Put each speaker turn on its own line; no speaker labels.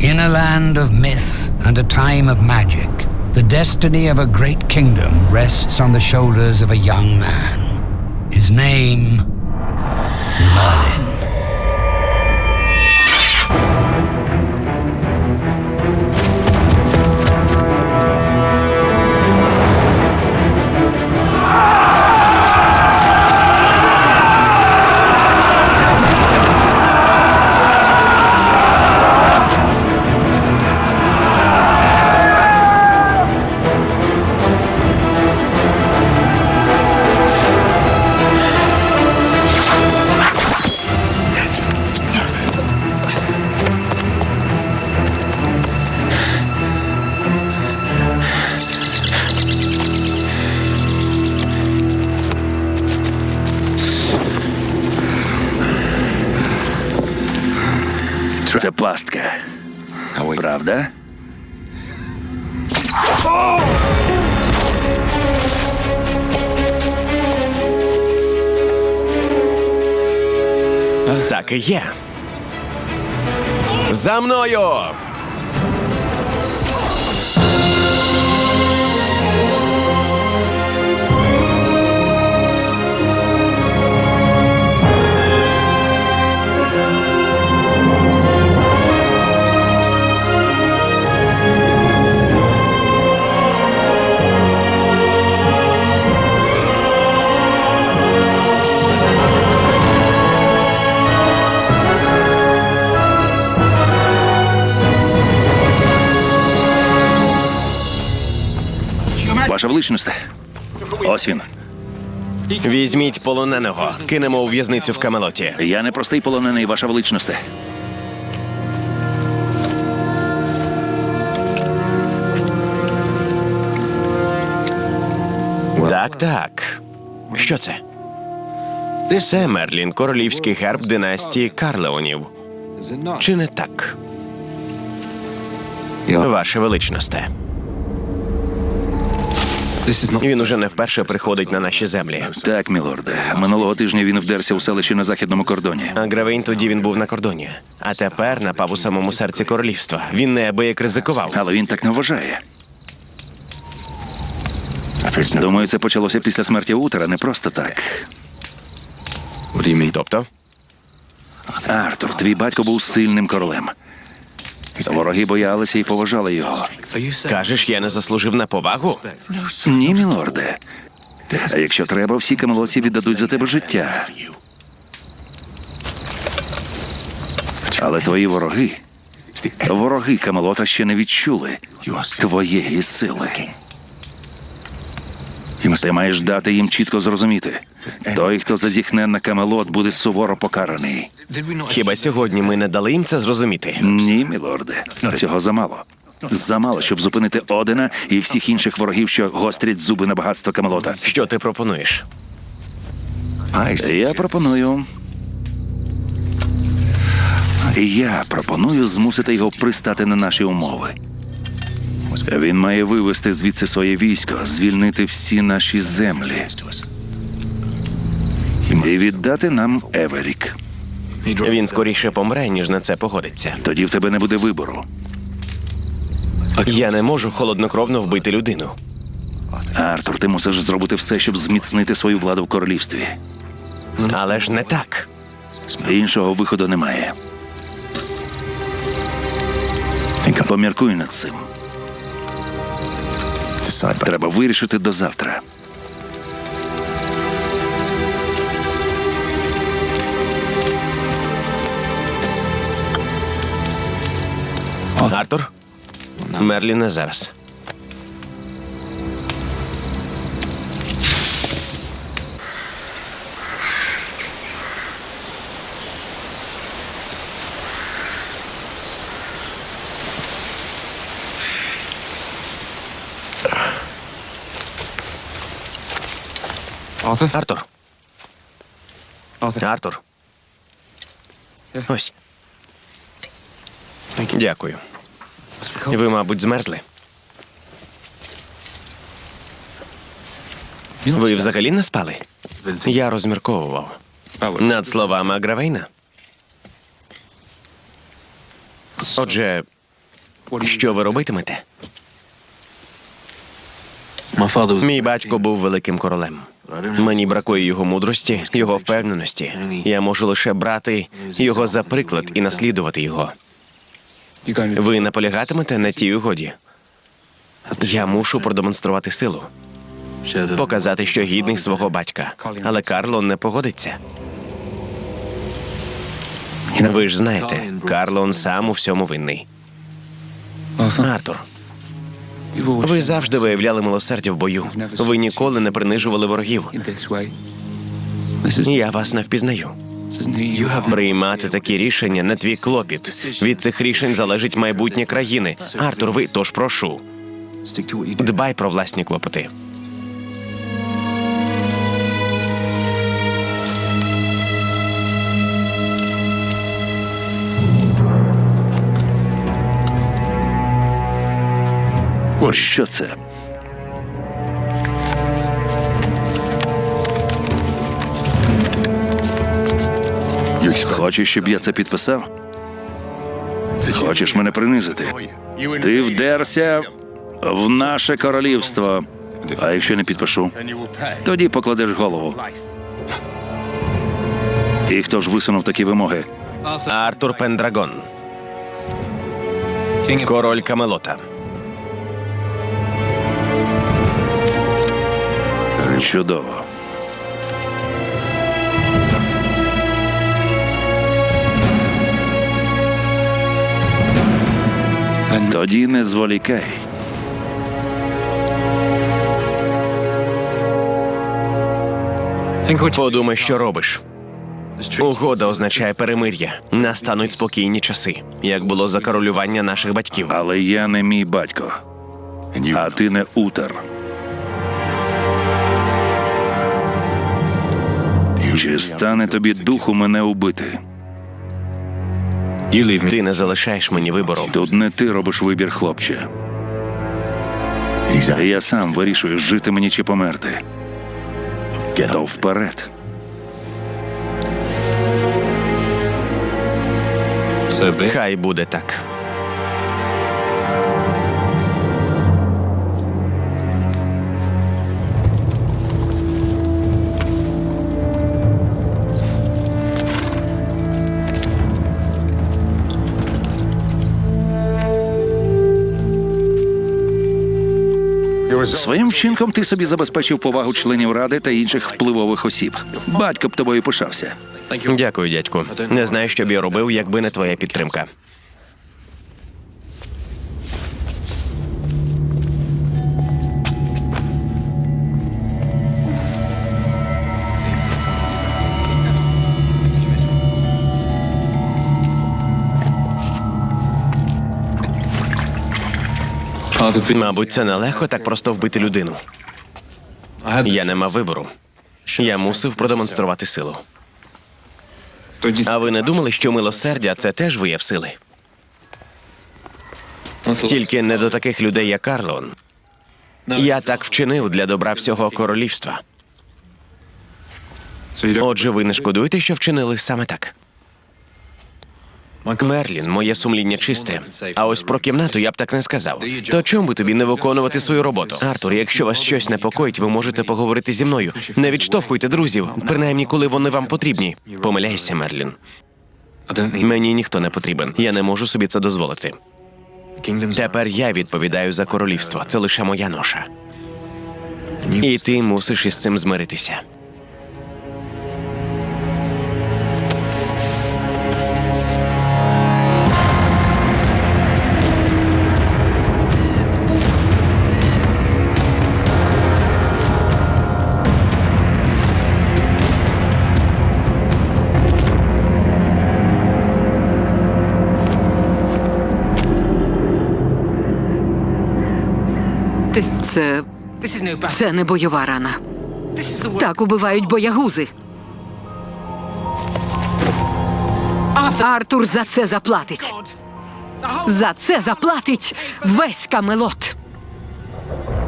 In a land of myth and a time of magic, the destiny of a great kingdom rests on the shoulders of a young man. His name, Merlin.
Це пастка. Правда?
Так і є. За мною!
Ваша величність. Ось він.
Візьміть полоненого, кинемо у в'язницю в Камелоті.
Я не простий полонений, ваша величність.
Так, так. Що це? Це Мерлін, королівський герб династії Карлеонів. Чи не так? Ваше величносте. Він уже не вперше приходить на наші землі.
Так, мілорде. Минулого тижня він вдерся у селище на західному кордоні.
А Гравейн тоді він був на кордоні. А тепер напав у самому серці королівства. Він неабияк ризикував.
Але він так не вважає. Думаю, це почалося після смерті Утера, не просто так.
Тобто,
Артур, твій батько був сильним королем. Вороги боялися і поважали його.
кажеш, я не заслужив на повагу?
Ні, мілорде. А якщо треба, всі камелоці віддадуть за тебе життя. Але твої вороги, вороги Камелота ще не відчули твоєї сили. Ти маєш дати їм чітко зрозуміти. Той, хто зазіхне на Камелот, буде суворо покараний.
Хіба сьогодні ми не дали їм це зрозуміти?
Ні, мілорде, цього замало. Замало, щоб зупинити Одина і всіх інших ворогів, що гострять зуби на багатство Камелота.
Що ти пропонуєш?
Я пропоную. Я пропоную змусити його пристати на наші умови. Він має вивести звідси своє військо, звільнити всі наші землі і віддати нам Еверік.
Він скоріше помре, ніж на це погодиться.
Тоді в тебе не буде вибору.
Я не можу холоднокровно вбити людину.
Артур, ти мусиш зробити все, щоб зміцнити свою владу в королівстві.
Але ж не так.
Іншого виходу немає. Поміркуй над цим. Треба вирішити до завтра.
Артур? Мерлі не зараз. Артур.
Arthur.
Артур. Ось. Дякую. Ви, мабуть, змерзли. Ви взагалі не спали? Я розмірковував над словами Агравейна. Отже, Що ви робитимете? Мій батько був великим королем. Мені бракує його мудрості, його впевненості. Я можу лише брати його за приклад і наслідувати його. Ви наполягатимете на тій угоді? Я мушу продемонструвати силу, показати, що гідний свого батька. Але Карло не погодиться. Ви ж знаєте, Карлон сам у всьому винний. Артур, ви завжди виявляли милосердя в бою. Ви ніколи не принижували ворогів. Я вас не впізнаю. Приймати такі рішення не твій клопіт. Від цих рішень залежить майбутнє країни. Артур, ви тож прошу, дбай про власні клопоти.
Що це? Хочеш, щоб я це підписав? Хочеш мене принизити? Ти вдерся в наше королівство. А якщо не підпишу, тоді покладеш голову. І хто ж висунув такі вимоги?
Артур Пендрагон, король Камелота.
Чудово. Тоді не зволікай.
Подумай, що робиш. Угода означає перемир'я. Настануть спокійні часи, як було за королювання наших батьків.
Але я не мій батько, а ти не утер. Чи стане тобі духу мене убити?
Ти не залишаєш мені вибору.
Тут не ти робиш вибір, хлопче. Я сам вирішую, жити мені чи померти. То вперед.
Хай буде так.
Своїм вчинком ти собі забезпечив повагу членів ради та інших впливових осіб. Батько б тобою пишався.
Дякую, дядьку. Не знаю, що б я робив, якби не твоя підтримка. Мабуть, це нелегко так просто вбити людину. Я не мав вибору. Я мусив продемонструвати силу. А ви не думали, що милосердя це теж вияв сили? Тільки не до таких людей, як Карлон. Я так вчинив для добра всього королівства. Отже, ви не шкодуєте, що вчинили саме так. Мерлін, моє сумління чисте. А ось про кімнату я б так не сказав. То чому би тобі не виконувати свою роботу? Артур, якщо вас щось непокоїть, ви можете поговорити зі мною. Не відштовхуйте друзів, принаймні, коли вони вам потрібні. Помиляйся, Мерлін. Мені ніхто не потрібен. Я не можу собі це дозволити. Тепер я відповідаю за королівство. Це лише моя ноша. І ти мусиш із цим змиритися.
Це. Це не бойова рана. Так убивають боягузи. Артур за це заплатить. За це заплатить весь камелот.